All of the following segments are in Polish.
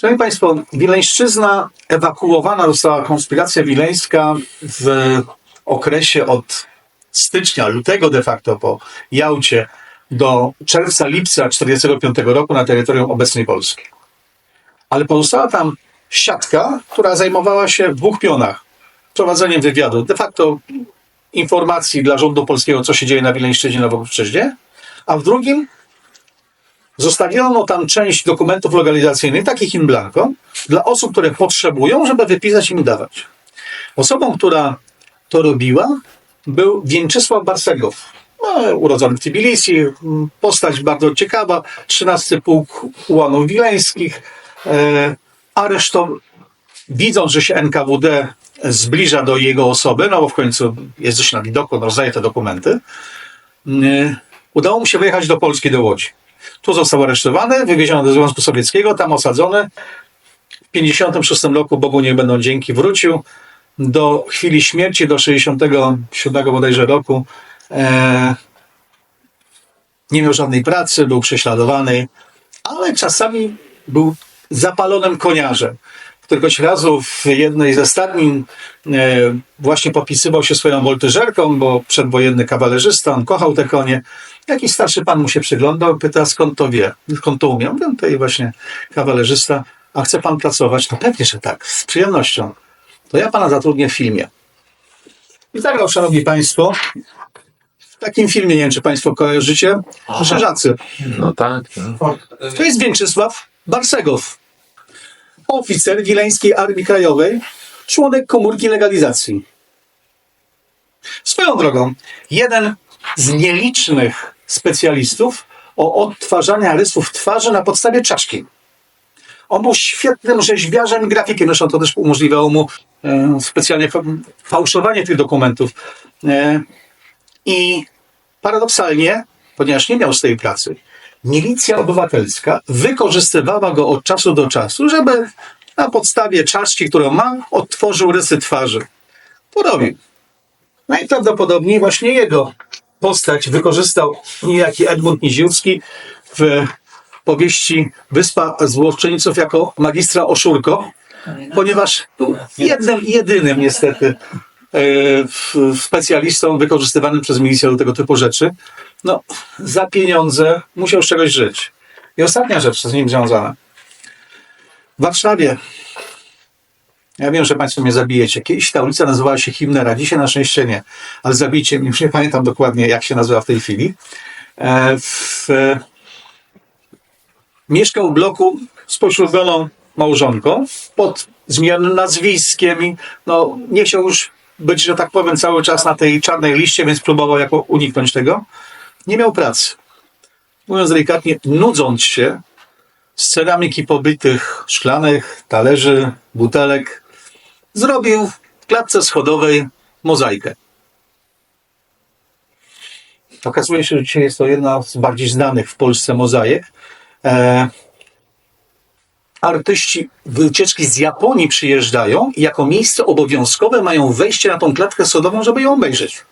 Szanowni Państwo, Wileńszczyzna ewakuowana została konspiracja wileńska w okresie od stycznia, lutego de facto po Jałcie do czerwca, lipca 1945 roku na terytorium obecnej Polski. Ale pozostała tam siatka, która zajmowała się w dwóch pionach. Prowadzeniem wywiadu, de facto informacji dla rządu polskiego, co się dzieje na Wileńszczyźnie, na Wołyszczyźnie, a w drugim Zostawiono tam część dokumentów legalizacyjnych, takich in blanco, dla osób, które potrzebują, żeby wypisać im dawać. Osobą, która to robiła, był Więczysław Barsegow, no, urodzony w Tbilisi, postać bardzo ciekawa, 13 Pułk Ułanów Wileńskich, e, aresztow... widząc, że się NKWD zbliża do jego osoby, no bo w końcu jest dość na widoku, rozdaje te dokumenty, m, udało mu się wyjechać do Polski, do Łodzi. Tu został aresztowany, wywieziony do Związku Sowieckiego, tam osadzony. W 56 roku, Bogu niech będą dzięki, wrócił do chwili śmierci, do 67 bodajże roku. E, nie miał żadnej pracy, był prześladowany, ale czasami był zapalonym koniarzem. Któregoś razu w jednej ze stadnin e, właśnie popisywał się swoją woltyżerką, bo przedwojenny kawalerzysta, on kochał te konie. Jakiś starszy pan mu się przyglądał, pyta skąd to wie, skąd to umie. Mówię, tutaj właśnie kawalerzysta, a chce pan pracować? No pewnie, że tak, z przyjemnością. To ja pana zatrudnię w filmie. I zagrał, szanowni państwo, w takim filmie, nie wiem czy państwo kojarzycie, Krzyżacy. No tak, tak. To jest Więczysław Barsegow, oficer Wileńskiej Armii Krajowej, członek komórki legalizacji. Swoją drogą, jeden z nielicznych specjalistów o odtwarzaniu rysów twarzy na podstawie czaszki. On był świetnym rzeźbiarzem grafikiem, zresztą to też umożliwiało mu e, specjalnie fa- fałszowanie tych dokumentów. E, I paradoksalnie, ponieważ nie miał tej pracy, milicja obywatelska wykorzystywała go od czasu do czasu, żeby na podstawie czaszki, którą ma, odtworzył rysy twarzy. To robił. Najprawdopodobniej właśnie jego postać wykorzystał niejaki Edmund Niziewski w powieści Wyspa Złoczyńców jako magistra Oszurko, ponieważ był jednym, jedynym niestety specjalistą wykorzystywanym przez milicję do tego typu rzeczy. No, za pieniądze musiał z czegoś żyć. I ostatnia rzecz z nim związana. W Warszawie ja wiem, że Państwo mnie zabijecie. Kiedyś ta ulica nazywała się Himnera, dzisiaj na szczęście nie. Ale zabijcie mnie, już nie pamiętam dokładnie, jak się nazywa w tej chwili. E, w, e, mieszkał w bloku z poślubioną małżonką pod zmienionym nazwiskiem i no, nie chciał już być, że tak powiem, cały czas na tej czarnej liście, więc próbował jako uniknąć tego. Nie miał pracy. Mówiąc delikatnie, nudząc się z ceramiki pobytych szklanych, talerzy, butelek, zrobił w klatce schodowej mozaikę. Okazuje się, że dzisiaj jest to jedna z bardziej znanych w Polsce mozaik. Artyści wycieczki z Japonii przyjeżdżają i jako miejsce obowiązkowe mają wejście na tą klatkę schodową, żeby ją obejrzeć.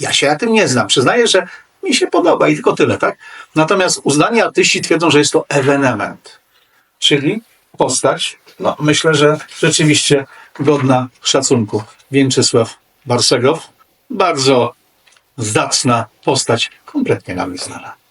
Ja się na tym nie znam. Przyznaję, że mi się podoba i tylko tyle, tak? Natomiast uznani artyści twierdzą, że jest to ewenement. Czyli postać, no myślę, że rzeczywiście godna szacunku. Więczysław Barsegow, bardzo zacna postać, kompletnie nam nieznana.